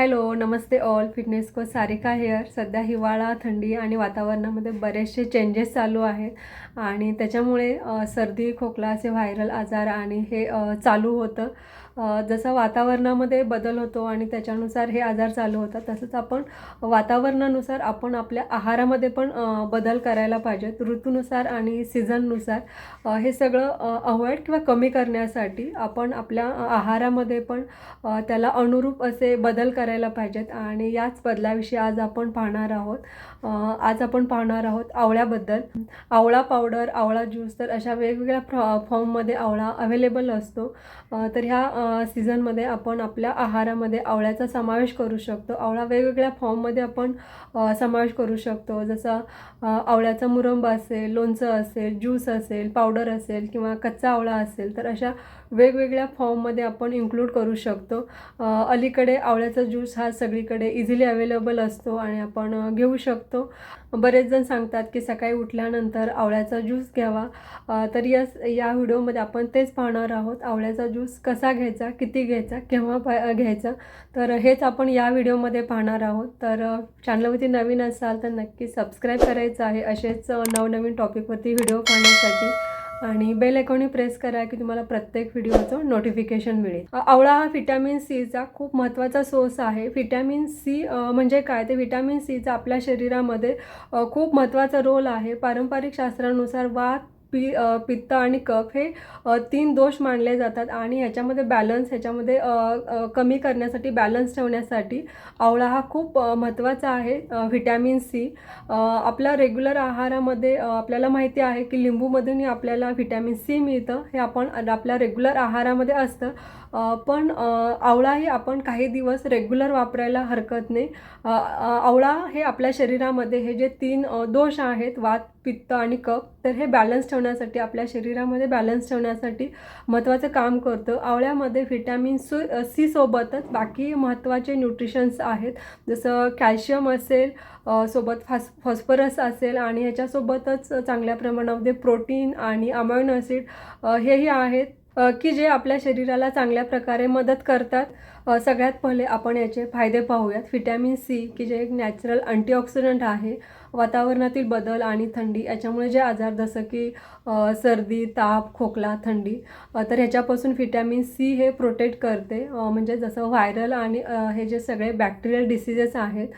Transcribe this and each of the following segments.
Hello नमस्ते all. Fitness को Sarika hair. सध्या हिवाळा थंडी आणि वातावरणामध्ये बरेचसे चेंजेस चालू आहेत. आणि त्याच्यामुळे सर्दी खोकला असे व्हायरल आजार आणि हे चालू होतं. जसं वातावरणामध्ये बदल होतो आणि त्याच्यानुसार हे आजार चालू होतात तसंच आपण वातावरणानुसार आपण आपल्या आहारामध्ये पण बदल करायला पाहिजेत. ऋतूनुसार आणि सीझननुसार हे सगळं अवॉइड किंवा कमी करण्यासाठी आपण आपल्या आहारामध्ये पण त्याला अनुरूप असे बदल करायला पाहिजेत आणि याच बदलाविषयी आज आपण पाहणार आहोत. आज आपण पाहणार आहोत आवळ्याबद्दल. आवळा पावडर आवळा ज्यूस तर अशा वेगवेगळ्या फ्रॉ फॉर्ममध्ये आवळा अवेलेबल असतो. तर ह्या सीझनमध्ये आपण आपल्या आहारामध्ये आवळ्याचा समावेश करू शकतो. आवळा वेगवेगळ्या फॉर्ममध्ये आपण समावेश करू शकतो. जसं आवळ्याचा मुरंबा असेल लोणचं असेल ज्यूस असेल पावडर असेल किंवा कच्चा आवळा असेल तर अशा वेगवेगळ्या फॉर्ममध्ये आपण इन्क्लूड करू शकतो. अलीकडे आवळ्याचा ज्यूस हा सगळीकडे इझिली अवेलेबल असतो आणि आपण घेऊ शकतो. बरेच जण सांगतात की सकाळी उठल्यानंतर आवळ्याचा ज्यूस घ्यावा. तर या या व्हिडिओमध्ये आपण तेच पाहणार आहोत. आवळ्याचा ज्यूस कसा घ्यायचा किती घ्यायचा केव्हा घ्यायचा? तर हेच आपण या व्हिडिओमध्ये पाहणार आहोत. तर चॅनलवरती नवीन असाल तर नक्की सबस्क्राईब करायचं आहे. असेच नवनवीन टॉपिकवरती व्हिडिओ पाहण्यासाठी. आणि बेल आयकॉनही प्रेस करा की तुम्हाला प्रत्येक व्हिडिओचं नोटिफिकेशन मिळेल. आवळा हा व्हिटॅमिन सीचा खूप महत्त्वाचा सोर्स आहे. व्हिटॅमिन सी म्हणजे काय? ते व्हिटॅमिन सीचा आपल्या शरीरामध्ये खूप महत्त्वाचा रोल आहे. पारंपरिक शास्त्रानुसार वात पी पित्त आणि कफ हे तीन दोष मानले जातात आणि ह्याच्यामध्ये बॅलन्स ह्याच्यामध्ये कमी करण्यासाठी बॅलन्स ठेवण्यासाठी आवळा हा खूप महत्त्वाचा आहे. व्हिटॅमिन सी आपल्या रेग्युलर आहारामध्ये आपल्याला माहिती आहे की लिंबूमधूनही आपल्याला व्हिटॅमिन सी मिळतं. हे आपण आपल्या रेग्युलर आहारामध्ये असतं. पण आवळाही आपण काही दिवस रेग्युलर वापरायला हरकत नाही. आवळा हे आपल्या शरीरामध्ये हे जे तीन दोष आहेत वात पित्त आणि कप तर हे बॅलन्स ठेवण्यासाठी आपल्या शरीरामध्ये बॅलन्स ठेवण्यासाठी महत्त्वाचं काम करतं. आवळ्यामध्ये व्हिटॅमिन सी सोबतच बाकी महत्त्वाचे न्यूट्रिशन्स आहेत. जसं कॅल्शियम असेल सोबत फास फॉस्फरस असेल आणि ह्याच्यासोबतच चांगल्या प्रमाणामध्ये प्रोटीन आणि अमायनो ॲसिड हेही आहेत की जे आपल्या शरीराला चांगल्या प्रकारे मदत करतात. सगळ्यात पहिले आपण याचे फायदे पाहूयात. व्हिटॅमिन सी की जे एक नॅचरल अँटीऑक्सिडंट आहे वातावरणातील बदल आणि थंडी याच्यामुळे जे आजार जसं की सर्दी ताप खोकला थंडी तर ह्याच्यापासून व्हिटॅमिन सी हे प्रोटेक्ट करते. म्हणजे जसं व्हायरल आणि हे जे सगळे बॅक्टेरियल डिसिजेस आहेत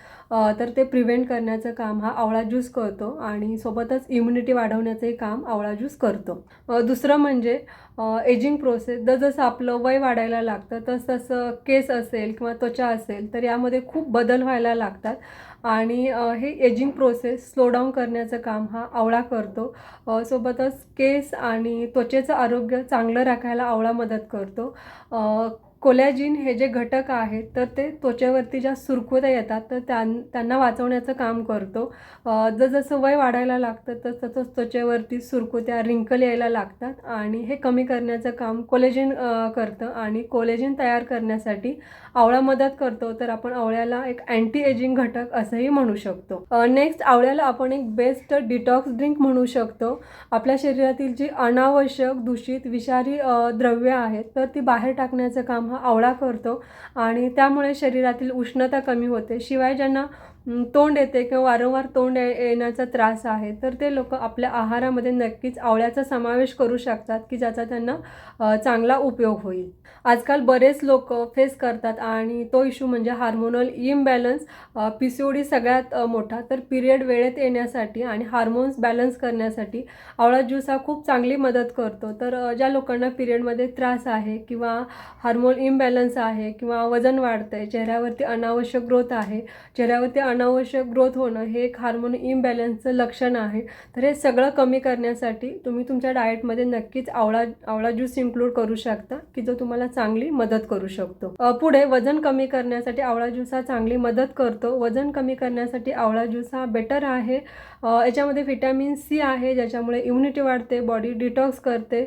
तर ते प्रिव्हेंट करण्याचं काम हा आवळा ज्यूस करतो आणि सोबतच इम्युनिटी वाढवण्याचंही काम आवळा ज्यूस करतो. दुसरं म्हणजे एजिंग प्रोसेस जसं आपलं वय वाढायला लागतं तसं तसं केस असेल किंवा त्वचा असेल तर यामध्ये खूप बदल व्हायला लागतात. आणि हे एजिंग प्रोसेस स्लो डाऊन करण्याचं काम हा आवळा करतो. सोबतच केस आणि त्वचेचं आरोग्य चांगलं राखायला आवळा मदत करतो. कोलॅजिन हे जे घटक आहेत तर ते त्वचेवरती ज्या सुरकुत्या येतात तर त्यां त्यांना वाचवण्याचं काम करतो. जसजसं वय वाढायला लागतं तर तसंच त्वचेवरती सुरकुत्या रिंकल यायला लागतात आणि हे कमी करण्याचं काम कोलेजिन करतं आणि कोलेजिन तयार करण्यासाठी आवळा मदत करतो. तर आपण आवळ्याला एक अँटी एजिंग घटक असंही म्हणू शकतो. नेक्स्ट आवळ्याला आपण एक बेस्ट डिटॉक्स ड्रिंक म्हणू शकतो. आपल्या शरीरातील जी अनावश्यक दूषित विषारी द्रव्य आहेत तर ती बाहेर टाकण्याचं काम आवळा करतो. आणि त्यामुळे शरीरातील उष्णता कमी होते. शिवाय ज्यांना तोंड येते किंवा वारंवार तोंड ये- येण्याचा त्रास आहे तर ते लोक आपल्या आहारामध्ये नक्कीच आवळ्याचा समावेश करू शकतात की ज्याचा त्यांना चांगला उपयोग होईल. आजकाल बरेच लोक फेस करतात आणि तो इश्यू म्हणजे hormonal imbalance P C O D सगळ्यात मोठा. तर पिरियड वेळेत येण्यासाठी आणि हार्मोन्स बॅलन्स करण्यासाठी आवळा ज्यूस हा खूप चांगली मदत करतो. तर ज्या लोकांना पिरियडमध्ये त्रास आहे किंवा हार्मोन इम्बॅलन्स आहे किंवा वजन वाढतं आहे चेहऱ्यावरती अनावश्यक ग्रोथ आहे चेहऱ्यावरती अनावश्यक ग्रोथ होणं हे एक हार्मोन इम्बॅलन्सचं लक्षण आहे. तर हे सगळं कमी करण्यासाठी तुम्ही तुमच्या डाएटमध्ये नक्कीच आवळा आवळा ज्यूस इन्क्लूड करू शकता की जो तुम्हाला चांगली मदत करू शकतो. पुढे वजन कमी करण्यासाठी आवळा ज्यूस हा चांगली मदत करतो. वजन कमी करण्यासाठी आवळा ज्यूस हा बेटर आहे. याच्यामध्ये व्हिटॅमिन सी आहे ज्याच्यामुळे इम्युनिटी वाढते बॉडी डिटॉक्स करते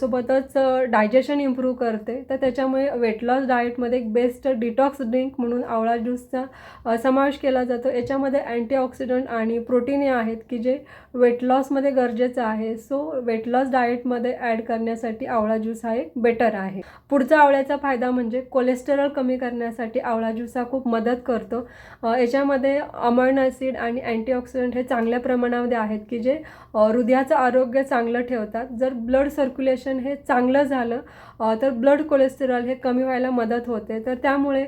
सोबतच डायजेशन इम्प्रूव्ह करते. तर त्याच्यामुळे वेट लॉस डाएटमध्ये एक बेस्ट डिटॉक्स ड्रिंक म्हणून आवळा ज्यूसचा समावेश केला केला जातो. याच्यामध्ये अँटीऑक्सिडंट आणि प्रोटीने आहेत की जे वेट लॉसमध्ये गरजेचं आहे. सो वेट लॉस डाएटमध्ये ॲड करण्यासाठी आवळा ज्यूस हा एक बेटर आहे. पुढचा आवळ्याचा फायदा म्हणजे कोलेस्टेरॉल कमी करण्यासाठी आवळा ज्यूस हा खूप मदत करतो. याच्यामध्ये अमायनो ॲसिड आणि अँटीऑक्सिडंट हे चांगल्या प्रमाणामध्ये आहेत की जे हृदयाचं आरोग्य चांगलं ठेवतात. जर ब्लड सर्क्युलेशन हे चांगलं झालं तर ब्लड कोलेस्टेरॉल हे कमी व्हायला मदत होते. तर त्यामुळे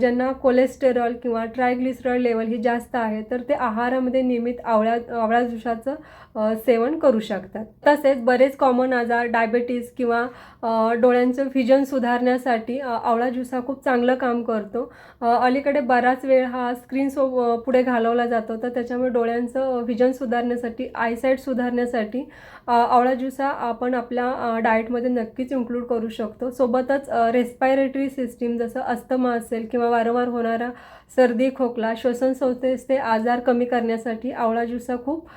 ज्यांना कोलेस्टेरॉल किंवा ट्रायग्लिसरॉल लेवल ही जास्त आहे तर ते आहारामध्ये नियमित आवळ्या आवळा जुशाचं सेवन करू शकतात. तसेच बरेच कॉमन आजार डायबेटीज किंवा डोळ्यांचं व्हिजन सुधारण्यासाठी आवळा ज्यूस हा खूप चांगलं काम करतो. अलीकडे बराच वेळ हा स्क्रीन सो पुढे घालवला जातो तर त्याच्यामुळे डोळ्यांचं व्हिजन सुधारण्यासाठी आयसाईट सुधारण्यासाठी आवळा ज्यूस हा आपण आपल्या डाएटमध्ये नक्कीच इन्क्लूड करू शकतो. सोबतच रेस्पायरेटरी सिस्टीम जसं अस्थमा असेल किंवा वारंवार होणारा सर्दी खोकला श्वसन संस्थेचे आजार कमी करण्यासाठी आवळा ज्यूस हा खूप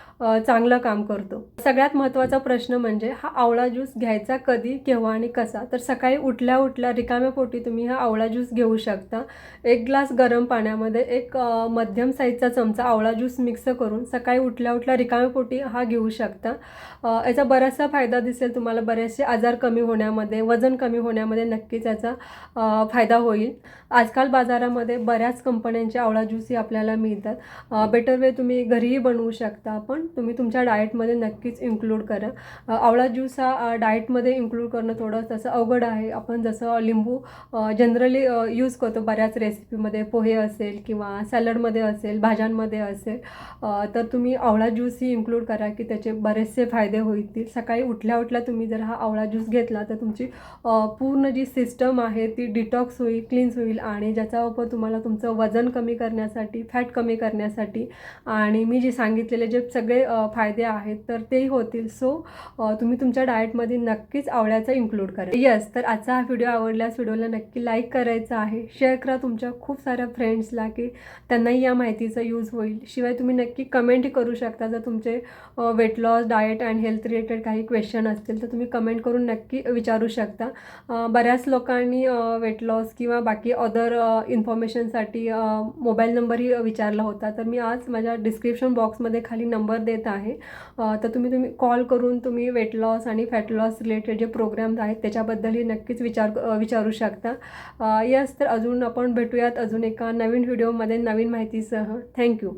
चांगलं काम करतो. सगळ्यात महत्त्वाचा प्रश्न म्हणजे हा आवळा ज्यूस घ्यायचा कधी केव्हा आणि कसा? तर सकाळी उठल्या उठल्या रिकाम्या पोटी तुम्ही हा आवळा ज्यूस घेऊ शकता. एक ग्लास गरम पाण्यामध्ये एक मध्यम साईजचा चमचा आवळा ज्यूस मिक्स करून सकाळी उठल्या उठल्या रिकाम्या पोटी हा घेऊ शकता. याचा बराचसा फायदा दिसेल तुम्हाला. बरेचसे आजार कमी होण्यामध्ये वजन कमी होण्यामध्ये नक्कीच याचा फायदा होईल. आजकाल बाजारामध्ये बऱ्याच कंपन्यांचे आवळा ज्यूसही आपल्याला मिळतात. बेटर वे तुम्ही घरीही बनवू शकता पण तुम्ही तुमच्या डाएटमध्ये नक्कीच इन्क्लूड करा. आवळा ज्यूस हा डाएटमध्ये इन्क्लूड करणं थोडं तसं अवघड आहे. आपण जसं लिंबू जनरली यूज करतो बऱ्याच रेसिपीमध्ये पोहे असेल किंवा सॅलडमध्ये असेल भाज्यांमध्ये असेल तर तुम्ही आवळा ज्यूसही इन्क्लूड करा की त्याचे बरेचसे फायदे होतील. सकाळी उठल्या उठल्या तुम्ही जर हा आवळा ज्यूस घेतला तर तुमची पूर्ण जी सिस्टम आहे ती डिटॉक्स होईल क्लीन्स होईल आणि ज्याचा वापर तुम्हाला तुमचं वजन कमी करण्यासाठी फॅट कमी करण्यासाठी आणि मी जे सांगितलेले जे सगळे फायदे आहेत तर तेही होतील. सो तुम्ही तुमच्या डाएटमध्ये नक्कीच आवळ्याचा इन्क्लूड करा. यस तर आजचा हा व्हिडिओ आवडल्यास व्हिडिओला नक्की लाईक करायचा आहे. शेअर करा तुमच्या खूप साऱ्या फ्रेंड्सला की त्यांनाही या माहितीचा यूज होईल. शिवाय तुम्ही नक्की कमेंट करू शकता जर तुमचे weight loss diet and health related काही क्वेश्चन असतील तर तुम्ही कमेंट करून नक्की विचारू शकता. बऱ्याच लोकांनी वेट लॉस किंवा बाकी अदर इन्फॉर्मेशनसाठी मोबाईल नंबरही विचारला होता. तर मी आज माझ्या डिस्क्रिप्शन बॉक्समध्ये खाली नंबर देत आहे. तर तुम्ही तुम्ही कॉल करून तुम्ही वेट लॉस आणि फॅट लॉस रिलेटेड जे प्रोग्राम्स आहेत त्याच्याबद्दलही नक्कीच विचार विचारू शकता. यस तर अजून आपण भेटूयात अजून एका नवीन व्हिडिओमध्ये नवीन माहितीसह. थँक्यू